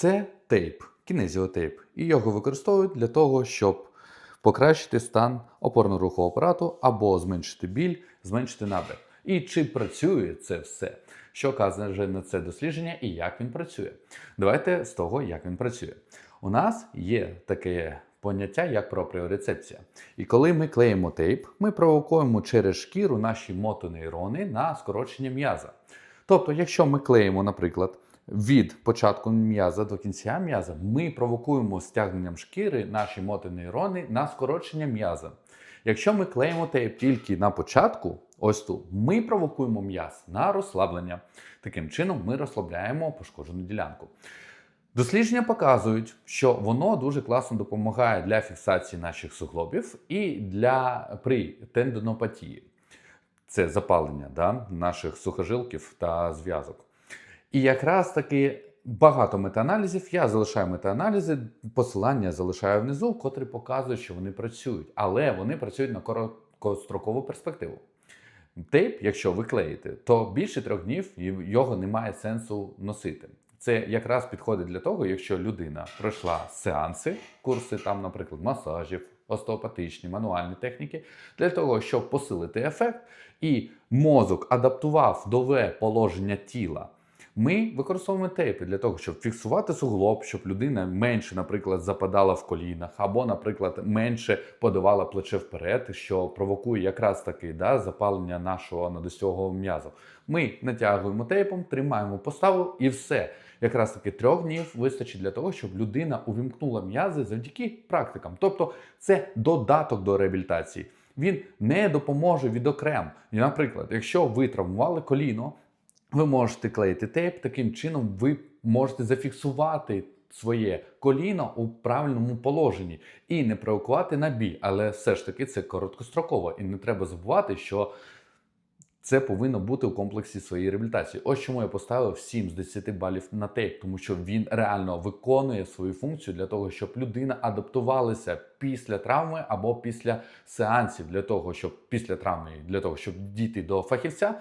Це тейп, кінезіотейп, і його використовують для того, щоб покращити стан опорно-рухового апарату або зменшити біль, зменшити набір. І чи працює це все? Що каже на це дослідження і як він працює? Давайте з того, як він працює. У нас є таке поняття, як пропріорецепція. І коли ми клеїмо тейп, ми провокуємо через шкіру наші мотонейрони на скорочення м'яза. Тобто, якщо ми клеїмо, наприклад, від початку м'яза до кінця м'яза, ми провокуємо стягненням шкіри наші мотонейрони на скорочення м'яза. Якщо ми клеїмо тейп тільки на початку, ось тут, ми провокуємо м'яз на розслаблення. Таким чином, ми розслабляємо пошкоджену ділянку. Дослідження показують, що воно дуже класно допомагає для фіксації наших суглобів і для при тендинопатії. Це запалення да, наших сухожилків та зв'язок. І якраз таки багато метааналізів. Я залишаю метааналізи, посилання залишаю внизу, котрі показують, що вони працюють, але вони працюють на короткострокову перспективу. Тейп, якщо ви клеїте, то більше трьох днів його немає сенсу носити. Це якраз підходить для того, якщо людина пройшла сеанси, курси там, наприклад, масажів, остеопатичні, мануальні техніки, для того, щоб посилити ефект, і мозок адаптував нове положення тіла. Ми використовуємо тейпи для того, щоб фіксувати суглоб, щоб людина менше, наприклад, западала в колінах, або, наприклад, менше подавала плече вперед, що провокує якраз таки да, запалення нашого надостього м'язу. Ми натягуємо тейпом, тримаємо поставу і все. Якраз таки трьох днів вистачить для того, щоб людина увімкнула м'язи завдяки практикам. Тобто це додаток до реабілітації. Він не допоможе відокрем. Наприклад, якщо ви травмували коліно, ви можете клеїти тейп, таким чином ви можете зафіксувати своє коліно у правильному положенні і не провокувати на біль. Але все ж таки це короткостроково. І не треба забувати, що це повинно бути у комплексі своєї реабілітації. Ось чому я поставив 7 з 10 балів на тейп, тому що він реально виконує свою функцію для того, щоб людина адаптувалася після травми або після сеансів, для того, щоб після травми, для того, щоб дійти до фахівця.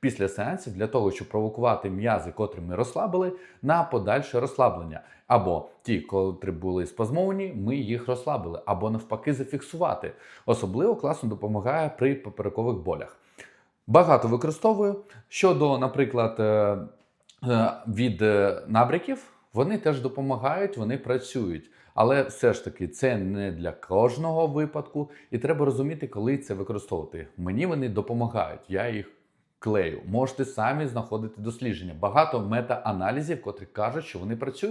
Після сеансів для того, щоб провокувати м'язи, котрі ми розслабили, на подальше розслаблення. Або ті, котрі були спазмовані, ми їх розслабили, або навпаки зафіксувати. Особливо класно допомагає при поперекових болях. Багато використовую. Щодо, наприклад, е, е, від е, набряків, вони теж допомагають, вони працюють. Але все ж таки це не для кожного випадку, і треба розуміти, коли це використовувати. Мені вони допомагають, я їх клею. Можете самі знаходити дослідження. Багато мета-аналізів, котрі кажуть, що вони працюють.